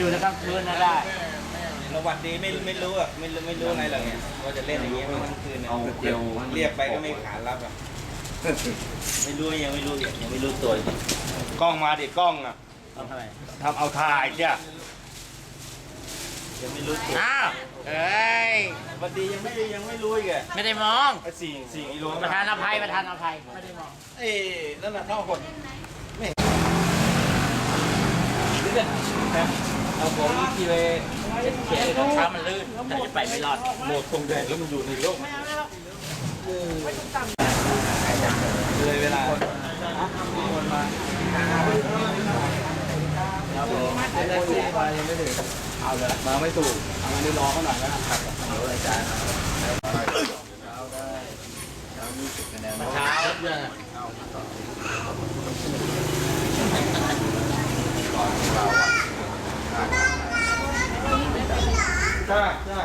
อยู่ในกลางคืนนะได้เราหวัดดีไม่ไม่รู้อะไม่รู้ไม่รู้อะไรหรอกเนี่ยว่าจะเล่นอย่างเงี้ยกลางคืนเนี่ยเอาเดียวเรียกไปก็ไม่ขานรับอะไม่รู้ยังไม่รู้อีกยังไม่รู้ตัวอีกกล้องมาดิกล้องอะทำอะไรทำเอาถ่ายเนี่ยยังไม่รู้ตัวอ้าวเอ้ยหวัดดียังไม่ยังไม่รู้อีกอะไม่ได้มองไอ้สี่สี่กิโลประธานอภัยประธานอภัยไม่ได้มองเอ้นั่นน่ะเข้าคนเอาผมทีเวเขียนรองเท้ามันลื่นแต่จะไปไม่รอดโหมดตรงแดดแล้วมันอยู่ในโลกเลยเวลามาไม่ถูกเอามานี่รอเขาหน่อยนะเช้าเนี่ย จ้าจ้า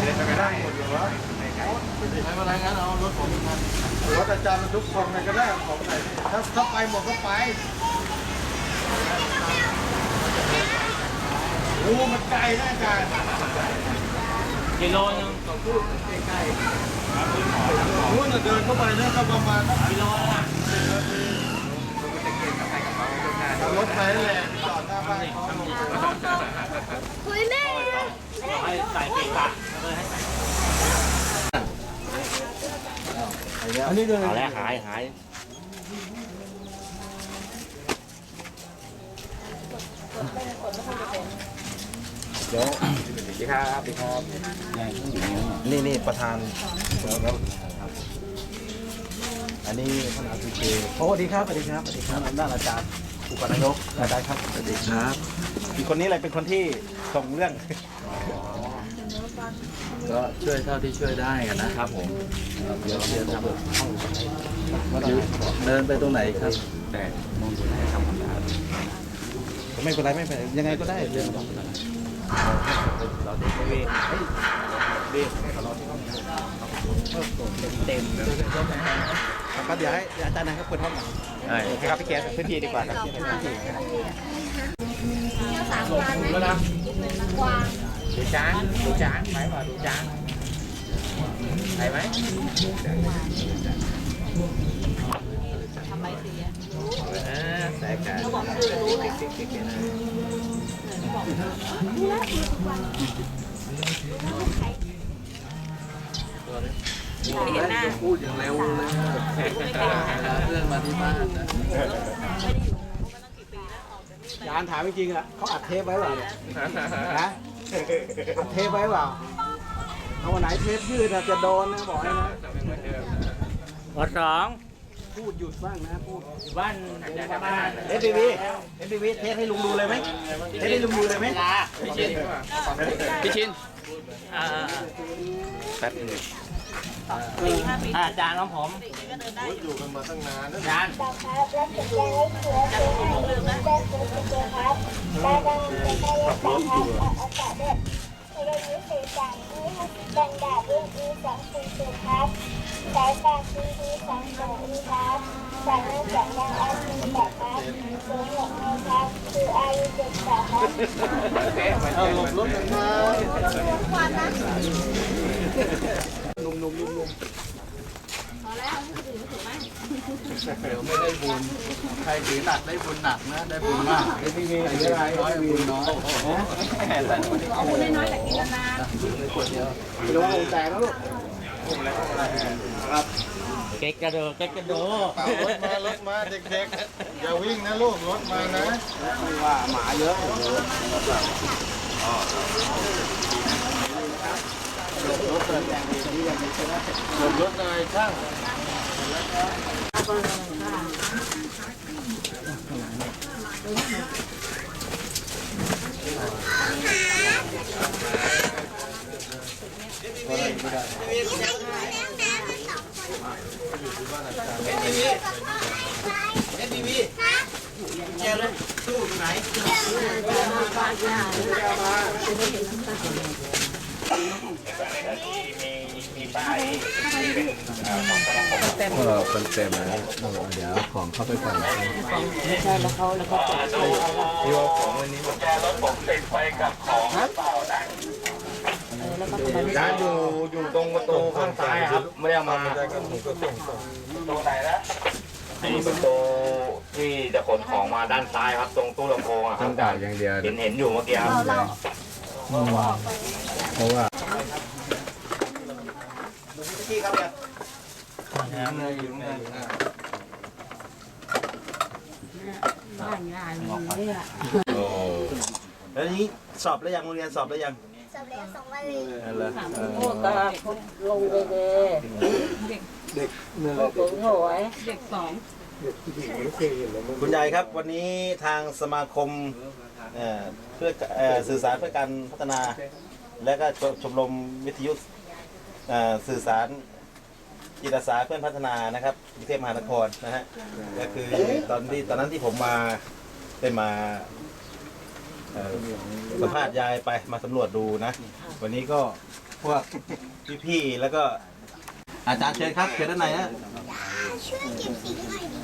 เดินไปไม่ได้หมดอยู่วะไม่เป็นไรงั้นเอารถผมมารถอาจารย์ทุกคนก็ได้ของไหนถ้าถ้าไปหมดก็ไปโอ้มันไกลนะอาจารย์กิโลนึงนู้นน่ะเดินเข้าไปเนี่ยก็ประมาณกิโลนึงอะเอา รถไปแหละจอดหน้าบ้านเขาคุยแม่ให้ใส่เก่งปะอันนี้เดินเอาแล้วหายหายเดี๋ยวดีครับดีครับนี่นี่ประธานครับอันนี้ท่านอาจารย์เจโอ้สวัสดีครับสวัสดีครับสวัสดีครับด้านอาจารย์ อุปนายกได้ครับสวัสดีครับอีกคนนี้อะไรเป็นคนที่ส่งเรื่อง ก็ช่วยเท่าที่ช่วยได้กันนะครับผมเดี๋ยวเดี๋ยวทำเดินไปตรงไหนครับ แต่มองดูให้ทำความสะอาดไม่เป็นไรไม่เป็นไรยังไงก็ได้เรื่องของเราเด็กไม่เว้ยเฮ้ยเด็กให้เขารอที่ห้องนะเต็ม ครับก็เดี๋ยวให้เดี๋ยวอาจารย์นะครับเปิดห้องหน่อยโอเคครับพี่แกพื้นที่ดีกว่าครับพื้นที่เที่ยวสามวันนะกวางดูช้างดูช้างไหมว่าดูช้างไปไหมทำไมเสียเออใส่กันเขาบอกคือรู้แหละรู้แล้วคื อกวางเห็นหน้าพูดอย่างเร็วเลยเรื่องมาที่บ้านนะยานถามจริงๆอะเขาอัดเทปไว้เปล่าเนี่ยนะอัดเทปไว้เปล่าเอาวันไหนเทปยืดอะจะโดนนะบอกให้นะวัดสองพูดหยุดบ้างนะพูดอยู่บ้านบ้านเอฟบีวีเอฟบีวีเทสให้ลุงดูเลยไหมเทสให้ลุงดูเลยไหมพี่ชินพี่ชินอ่าแป๊บนึง อาจารย์ของผมอยู่กันมาตั้งนานอาจารย์ครับแล้วจะยังไม่เสือเสือได้เสือเสือครับได้ดังได้ได้ครับอากาศเนี่ยเราอยู่เสียจังนี่ดังดาบเรื่องอีสองสี่สี่ครับสายตาซีดีสองสองอีครับสายน้ำจากยางอาซีแบบครับสูงหกเมตรครับคืออายุเจ็ดแปดครับเอาหลบรถกัน มาควันนะนุ่มๆนุ่มเดี๋ยวไม่ได้บุญ ใครถือหนักได้บุญหนักนะ ได้บุญมากๆเอฟบีใครเดี๋ถืยวอะไรน้อยบุญน้อยเอาคุณน้อยแต่กินนานลงลงแตกแล้วลูกเก๊กกระโดดเก๊กกระโดดรถมารถมาเด็กๆ อย่าวิ่งนะลูกรถมานะว่าหมาเยอะ รถเปิดแรงดีนี่ยังไม่ใช่ได้รถเลยช่างมีมีป้านเอ่อของสมา คมเออเป็นเต็มนะเออเดี๋ยวของเข้าไปก่อนไม่ใช่แล้วเขาแล้วเขาจดที่ว่าของวันนี้ผมแกรถผมติดไปกับของหรือเปล่านะแล้วก็ทำไมไม่ร้านอยู่อยู่ตรงประตูข้างซ้ายครับ ไม่ได้เอามาตรงไหนนะนี่ประตูที่จะขนของมาด้านซ้ายครับ ตรงตู้ลำโพงอะคต้รัอบงด่าอย่างเดียวเห็นเห็นอยู่เมื่อกี้ครับเพราะว่า ที่ครับเนี่ยบ้านงานเนี่ยโอ้แล้วนี้สอบแล้วยังโรงเรียนสอบแล้วยังสำเร็จสองวันเลยนั่นแหละเออพวกก็ลงเดเด็กพวกถึงหวยเด็กสองคุณยายครับวันนี้ทางสมาคมเอ่อเพื่อสื่อสารเพื่อการพัฒนา และก็ชมรมวิทยุสื่อสารจิตอาสาเพื่อนพัฒนานะครับกรุงเทพมหานครนะฮะก็คือตอนที่ตอนนั้นที่ผมมาได้มาสัมภาษณ์ยายไปมาสำรวจดูนะ วันนี้ก็พวกพี่ๆแล้วก็อาจารย์เชิญครับเชิญด้านในนะช่วยเก็บสีหน่อยดิ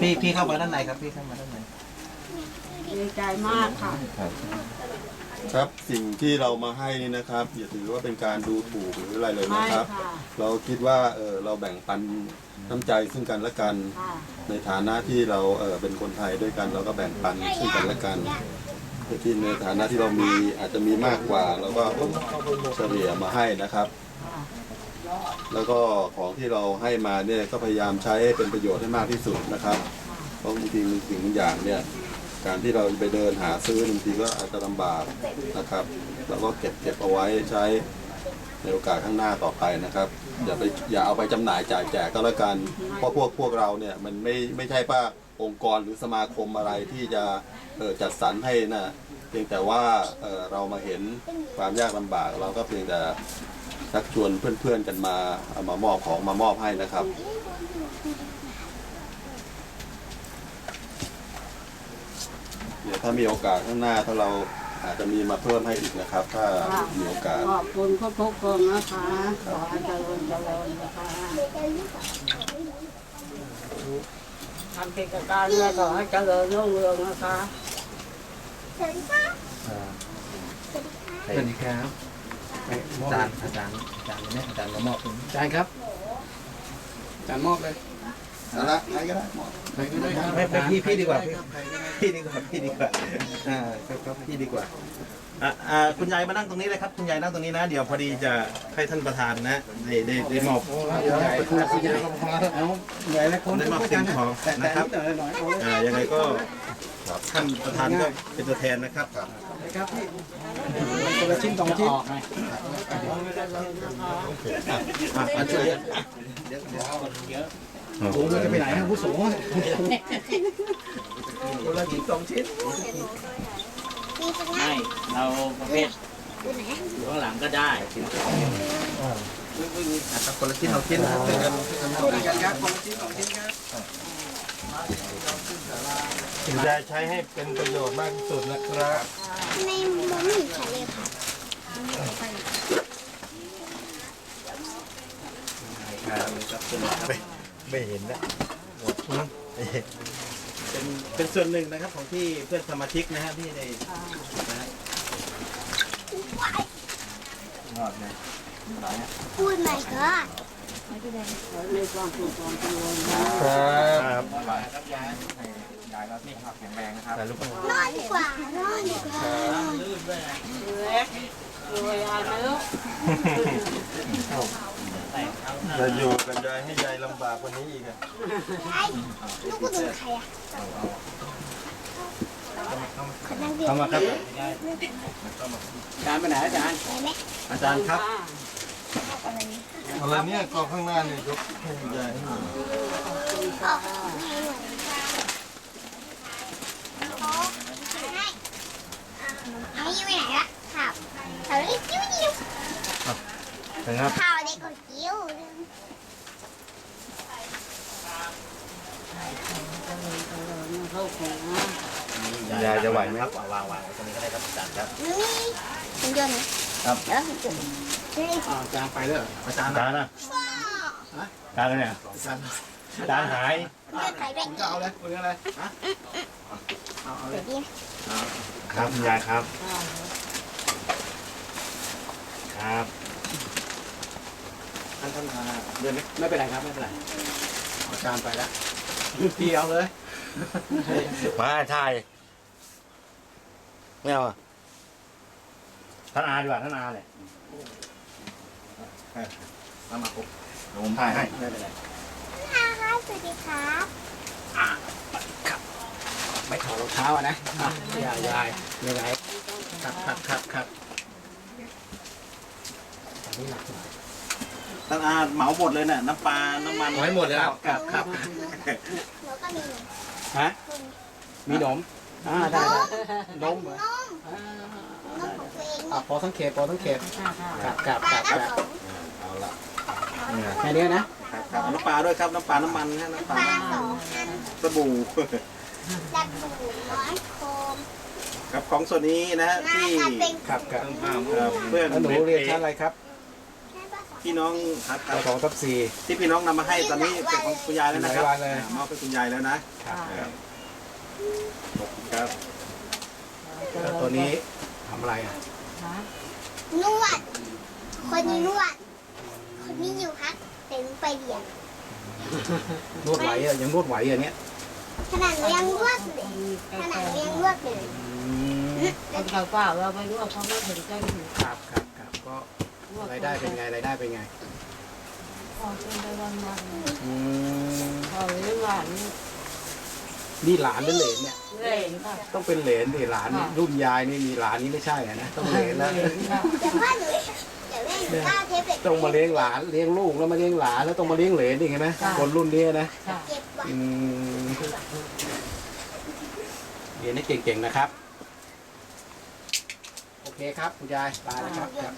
พี่พี่เข้ามาด้านในครับพี่เข้ามาด้านในดีใจมากค่ะ ครับสิ่งที่เรามาให้นี่นะครับ อย่าถือว่าเป็นการดูถูกหรืออะไรเลยไม่นะครับค่ะ เราคิดว่าเออเราแบ่งปันน้ำใจซึ่งกันและกัน ค่ะในฐานะที่เราเออเป็นคนไทยด้วยกัน เราก็แบ่งปันซึ่งกันและกันที่ในฐานะที่เรามีอาจจะมีมากกว่าเราก็เฉลี่ยมาให้นะครับ แล้วก็ของที่เราให้มาเนี่ยก็พยายามใช้ให้เป็นประโยชน์ให้มากที่สุดนะครับ เพราะบางทีบางสิ่งบางอย่างเนี่ย การที่เราไปเดินหาซื้อบางทีก็อาจจะลำบากนะครับ เราก็เก็บเก็บเอาไว้ใช้ในโอกาสข้างหน้าต่อไปนะครับ อย่าไปอย่าเอาไปจำหน่ายจ่ายแจกก็แล้วกัน เพราะพวกพวกเราเนี่ยมันไม่ไม่ใช่ว่าองค์กรหรือสมาคมอะไรที่จะเอ่อจัดสรรให้นะเพียงแต่ว่าเอ่อเรามาเห็นความยากลำบาก เราก็เพียงแต่ชักชวนเพื่อนๆกันมาเอามามอบของมามอบให้นะครับ ดี๋ยวถ้ามีโอกาสข้างหน้าถ้าเราอาจจะมีมาเพิ่มให้อีกนะครับ ถ้ามีโอกาส ขอบคุณทุกทุกๆคนนะคะ ขอให้เจริญเจริญนะคะทำกิจการเนี่ยขอให้เจริญรุ่งเรืองนะคะสวัสดีค่ะสวัสดีครับอาจารย์อาจารย์อาจารย์เนี่ยอาจารย์มามอบคุณอาจารย์ครับอาจารย์มอบเลย นั่นละใครก็ได้หมดใครก็ได้ครับไม่ไม่พี่พี่ดีกว่าพี่พี่ดีกว่าพี่ดีกว่าอ่าครับครับพี่ดีกว่าอ่าอ่าคุณยายมานั่งตรงนี้เลยครับคุณยายนั่งตรงนี้นะ เดี๋ยวพอดีจะให้ท่านประธานนะได้ได้ได้มอบเดี๋ยวไปคุยกับคุณยายก็พอแล้วเอาใหญ่แล้วคนได้มอบสิ่งของแต่แต่นะครับนิดหน่อยหน่อยเอาอ่ายังไงก็ท่านประธานก็เป็นตัวแทนนะครับเลยครับพี่คนละชิ้นสองชิ้นอ่าอ่าช่วยโอ้ โหจะไปไหนฮะผู้สูงคนละชิ้นสองชิ้นไม่เราประเภทอยู่ข้างหลังก็ได้นะครับคนละชิ้นเอาชิ้นนะครับช่วยกันกันครับคนละชิ้นสองชิ้นครับคุณยายใช้ให้เป็นประโยชน์มากที่สุดนะครับทำไมมันไม่มีทะเลผัด ไม่เห็นนะเป็นเป็นส่วนหนึ่งนะครับของที่เพื่อนสมาชิกนะฮะที่ได้นะฮะงอดนะพูดใหม่ก็มีความสุขความเจริญนะครับครับยายให้ยายเราที่ครับแข็งแรงนะครับถ่ายรูปนอนดีกว่านอนดีกว่าลื่นด้วยนะ เล็ก รวยอานุจะอยู่กับยายให้ยายลำบากกว่านี้อีกอะไอ้ลูกกระดูกใครอะขอนั่งเดียวเข้ามาครับ อาจารย์ไปไหนอาจารย์ไปไหมอาจารย์ครับอะไรนี่อะไรเนี่ยกองข้างหน้าเนี่ยยกให้ยายออกให้หน่อยโอ้ให้ให้อยู่ไหนละข่าวข่าวเล็กจิ้วจิ้ว นะ ครับข่าวเด็กกว่าจิ้วเข้าของนะยายจะไหวไหม ครับวางวางไว้ตรงนี้ก็ได้ครับอาจารย์ครับนี่เป็นยนต์นะครับแล้วเป็นจุดอาจารย์ไปเลยอาจารย์จานนะจานกันเนี่ยอาจารย์จานหายเลือกใครด้วยคุณก็เอาเลยคุณก็เลยฮะเอาเอาเลยเดี๋ยวนี้ครับคุณยายครับ ครับท่านท่านอ่าเดินไหมไม่เป็นไรครับไม่เป็นไรอาจารย์ไปแล้วพี่เอาเลยมาถ่ายไม่เอาอะท่านอาดีกว่าท่านอาเลยมามาปุ๊บเดี๋ยวผมถ่ายให้ไม่เป็นไรค่ะสวัสดีครับไม่ถอดรองเท้าอะนะอะยายยายไม่เป็นไรครับครับครับครับอันนี้หนักหน่อย ท่านอาเหมาหมดเลยน่ะน้ำปลา น้ำมันเอาให้หมดเลยครับ ครับครับหนูก็มีหนูฮะมีนมอ่าได้ได้นมเหรอนมนมของตัวเองอะพอทั้งเขตพอทั้งเขตครับครับปคลารับละครับสองเอาละแค่นี้นะครับครับเอาน้ำปลาด้วยครับน้ำปลาน้ำมันฮะน้ำปปลาลาสองอันสบู่ดับบูน้อยโคมครับของส่วนนี้นะฮะหน้าที่ตาเป็นครับครับครับเพื่อน แล้วหนูเรียนชั้นอะไรครับแค่ปลาสอง พี่น้องครับคปรับสองทับสี่ ที่พี่น้องนำมาให้ตอนนี้เป็นของคุณยายแล้วนะครับหลายวันเลย อ่ามอบให้คุณยายแล้วนะครับ ครับขอบคุณครับ แล้วตัวนี้ทำอะไรอะนวด คนนี้นวด คนนี้อยู่พักแต่หนูไปเรียนนวดไหวอะยังนวดไหวอะเนี่ยขนาดหนูยังนวดเลยขนาดหนูยังนวดเลย อืมคนเปล่าๆเราไม่รู้ว่าเขาไม่ถึงใจถึงครับครับครับก็ รายได้เป็นไงรายได้เป็นไงพอเป็นไปวันวันอืมพอเลี้ยงหลานนี่หลานหรือเหลนเนี่ยเล่นค่ะ ต้องเป็นเหลนดิหลานรุ่นยายนี่มีหลานนี่ไม่ใช่อะนะต้องเหลนแล้วเดี๋ยวพ่อหนูเดี๋ยวแม่หนูก้าวเทปเด็กต้องมาเลี้ยงหลานเลี้ยงลูกแล้วมาเลี้ยงหลานแล้วต้องมาเลี้ยงเหลนอีกเห็นไหมคนรุ่นนี้นะค่ะ เก็บไว้อืมเรียนให้เก่งๆนะครับ โอเคครับคุณยายลาแล้วครับครับ